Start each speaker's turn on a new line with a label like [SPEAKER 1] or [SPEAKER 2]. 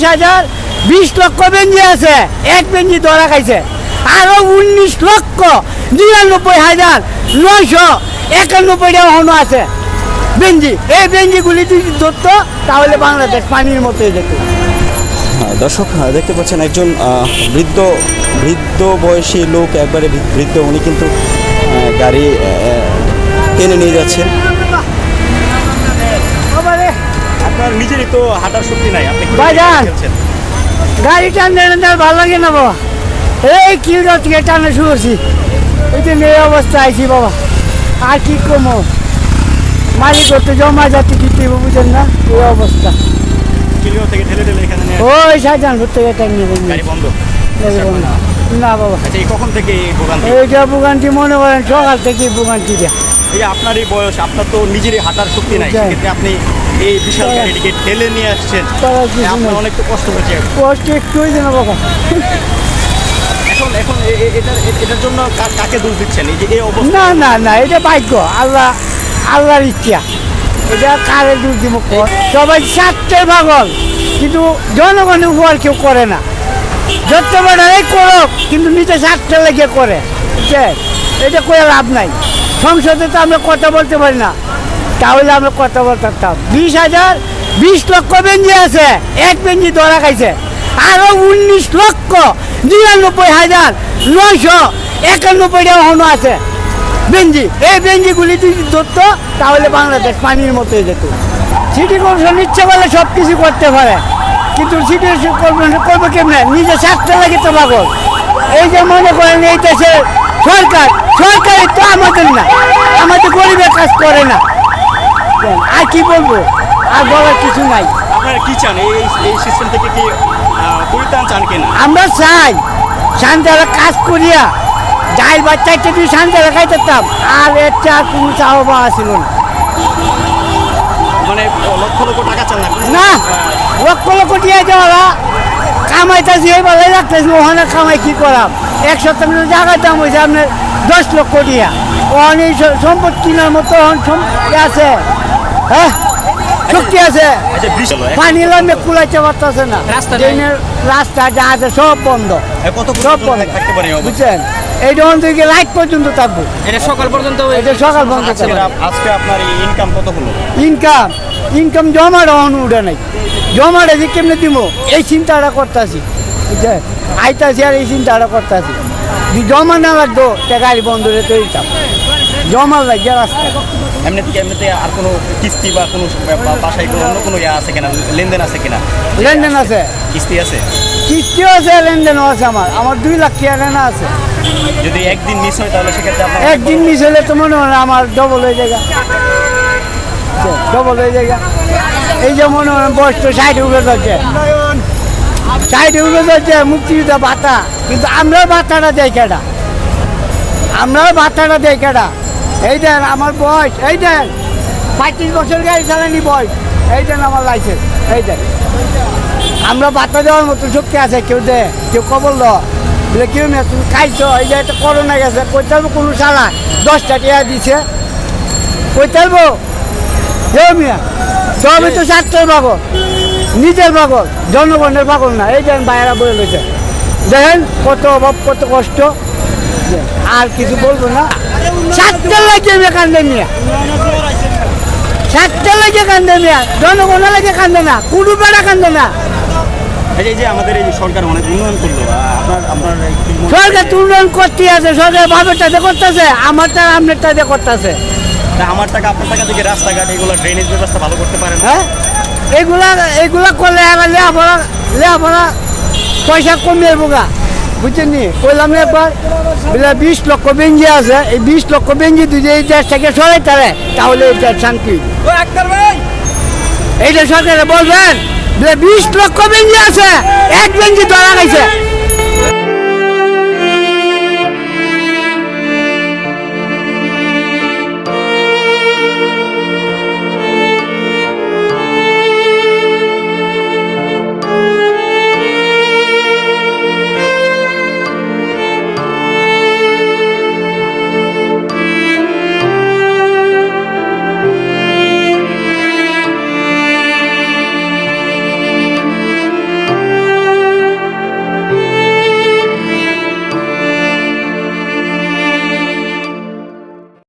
[SPEAKER 1] বিশ হাজার, বিশ লক্ষ বেঞ্জি আছে, এক বেঞ্জি ধরা খাইছে। আরও উনিশ লক্ষ নিরানব্বই হাজার নয়শো একানব্বইটা এখনও আছে। বেঞ্জি, এই বেঞ্জিগুলি যদি ধরতো, তাহলে বাংলাদেশ পানির মতো হয়ে যেত।
[SPEAKER 2] দর্শক দেখতে পাচ্ছেন একজন বৃদ্ধ বৃদ্ধ বয়সী লোক, একবারে বৃদ্ধ, উনি কিন্তু গাড়ি টেনে নিয়ে যাচ্ছেন।
[SPEAKER 3] আপনার নিজেরই তো হাঁটার শক্তি নাই আপনি?
[SPEAKER 1] গাড়ি টানতে টানতে আর ভালো লাগে না বাবা। এই কিলোটা থেকে টানা শুরু করছি ওই জন্য এই অবস্থা আইছি বাবা। আর কি কমো মালিক করতে জমা যাতে দিতে বুঝেন না? এই অবস্থা।
[SPEAKER 3] নিয়ে
[SPEAKER 1] ওই
[SPEAKER 3] বন্ধ।
[SPEAKER 1] না বাবা।
[SPEAKER 3] আচ্ছা এই কখন থেকে ভোগান্তি?
[SPEAKER 1] মনে করেন সকাল থেকে বুগানটি দেয়।
[SPEAKER 3] এই আপনার এই বয়স আপনার তো নিজেরই হাঁটার শক্তি নাই। সেক্ষেত্রে আপনি এই বিশাল গাড়িটিকে ঠেলে নিয়ে আসছেন।
[SPEAKER 1] কিছু
[SPEAKER 3] আপনার অনেক তো কষ্ট হচ্ছে
[SPEAKER 1] কষ্ট একটু হয়েছে না বাবা।
[SPEAKER 3] এখন এখন এটার এটার জন্য কাকে দোষ দিচ্ছেন? এই যে এই অবস্থা
[SPEAKER 1] না না না এটা ভাগ্য। আল্লাহ আল্লাহর ইচ্ছা। এটা কারে দূর দিব? সবাই চারটে পাগল। কিন্তু জনগণের উপর কেউ করে না। যত বেড়াই করুক কিন্তু নিজে চারটে লেগে করে। এটা করে লাভ নাই। সংসদে তো আমরা কথা বলতে পারি না। তাহলে আমরা কথা বলতে পারতাম বিশ হাজার বিশ লক্ষ বেঞ্জি আছে, এক বেঞ্জি ধরা খাইছে। আরও উনিশ লক্ষ নিরানব্বই হাজার নয়শো একানব্বইটা এখনও আছে। বেঞ্জি, এই বেঞ্জিগুলি যদি ধরতো, তাহলে বাংলাদেশ পানির মতো যেত। সিটি কর্পোরেশন ইচ্ছে করলে সব কিছু করতে পারে। কিন্তু সিটি কর্পোরেশন করবে কেমনে? নিজে লাগে তো পাগল। এই যে মনে করেন, এই দেশের সরকার সরকারি তো আমাদের না। আমাদের গরিবের কাজ করে না। আর কি বলব? আর বলার কিছু নাই।
[SPEAKER 3] আপনারা কি চান? এই এই সিস্টেম থেকে কি পরিত্রাণ চান কিনা?
[SPEAKER 1] আমরা চাই শান্তারা কাজ করিয়া যাই বাচ্চা একটু যদি শান্তারা খাইতাম। আর আর কোনো চাওয়া পাওয়া ছিল না।
[SPEAKER 3] মানে লক্ষ লক্ষ টাকা চান না
[SPEAKER 1] লক্ষ লক্ষ দিয়ে যাওয়া কামাইতেছি এই বেলায় রাখতেছি ওখানে কামাই কি করাম? এক শতাংশ জায়গার দাম হয়েছে আপনার দশ লক্ষ দিয়া। স- সম্পদ কেনার মতো আছে। হ্যাঁ? শক্তি আছে।
[SPEAKER 3] আচ্ছা এখন
[SPEAKER 1] পানি লামে কুলাইতে পারতেছে না। ট্রেনের রাস্তা যা আছে সব বন্ধ। সব বন্ধ।
[SPEAKER 3] এই?
[SPEAKER 1] বুঝছেন? এই যখন থেকে লাইট পর্যন্ত থাকব?
[SPEAKER 4] এটা সকাল পর্যন্ত
[SPEAKER 1] এটা সকাল বন্ধ
[SPEAKER 3] আজকে
[SPEAKER 1] থাকবে।
[SPEAKER 3] আপ- আজকে আপনার ইনকাম কত হলো?
[SPEAKER 1] ইনকাম ইনকাম জমা রহন উঠে নাই। জমা রেখে কেমনে দিব? এই চিন্তাটা করতেছি। বুঝছেন? আইতাছি আর এই চিন্তাটা করতেছি। জমা না লাগতো তে গাড়ি বন্ধ রে তো দিতাম। জমা লাগে রাস্তা
[SPEAKER 3] এমনিতে এমনিতে আর কোনো কিস্তি বা কোনো বাসায় কোনো অন্য কোনো ইয়ে আছে কিনা? লেনদেন আছে কিনা?
[SPEAKER 1] লেনদেন আছে।
[SPEAKER 3] কিস্তি আছে?
[SPEAKER 1] কিস্তিও আছে লেনদেনও আছে আমার। আমার দুই লাখ লেনা আছে।
[SPEAKER 3] যদি একদিন মিস হয় তাহলে সেক্ষেত্রে আপনার
[SPEAKER 1] একদিন মিস হলে তো মনে হয় আমার ডবল হয়ে যায় ডবল হয়ে যায় এই যে মনে হয় বয়স তো সাইডে উঠে যাচ্ছে। সাইডে উঠে যাচ্ছে মুক্তিযোদ্ধা ভাতা। কিন্তু আমরাও ভাতাটা দেয় কেটা আমরাও ভাতাটা দেয় কেটা এই দেন আমার বয়স, এই দেন। পঁয়ত্রিশ বছর গাড়ি চালানি বয়স। এই দেন আমার লাইসেন্স এই দেন। আমরা ভাতা দেওয়ার মতো শক্তি আছে, কেউ দে, কেউ কবল ল বলে কেউ না, তুমি খাইছো, এই যে একটা করোনা গেছে কইতে কোনো সালা দশটা টিয়া দিছে। কইতে হবে কেউ মিয়া, সবই তো স্বার্থের পাগল নিজের পাগল জনগণের পাগল না। এই দেন বাইরা বলে রয়েছে দেখেন কত অভাব, কত কষ্ট। আর কিছু বলব না? স্বার্থের লাগে মিয়া কান্দে মিয়া। লাগে কান্দে মিয়া। জনগণের লাগে কান্দে না কোনো বেড়া কান্দে না।
[SPEAKER 3] এই যে- আমাদের এই সরকার অনেক উন্নয়ন করল আপনার আপনার
[SPEAKER 1] সরকার উন্নয়ন করতে আছে সরকার করতেছে করতেছে।
[SPEAKER 3] আমার টাকা আপনার টাকা থেকে রাস্তাঘাট এগুলো ড্রেনেজ ব্যবস্থা ভালো করতে পারেন
[SPEAKER 1] হ্যাঁ? এগুলা এগুলা করলে আবার লেখাপড়া লেখাপড়া পয়সা কমিয়ে বোগা বুঝছেন নি? কইলাম না একবার। বলে বিশ লক্ষ বেঞ্জি আছে এই বিশ লক্ষ বেঞ্জি যদি এই দেশ থেকে সরাই তারে তাহলে এই দেশ শান্তি। এইটা সরকারে বলবেন বলে বিশ লক্ষ বেঞ্জি আছে এক বেঞ্জি ধরা গেছে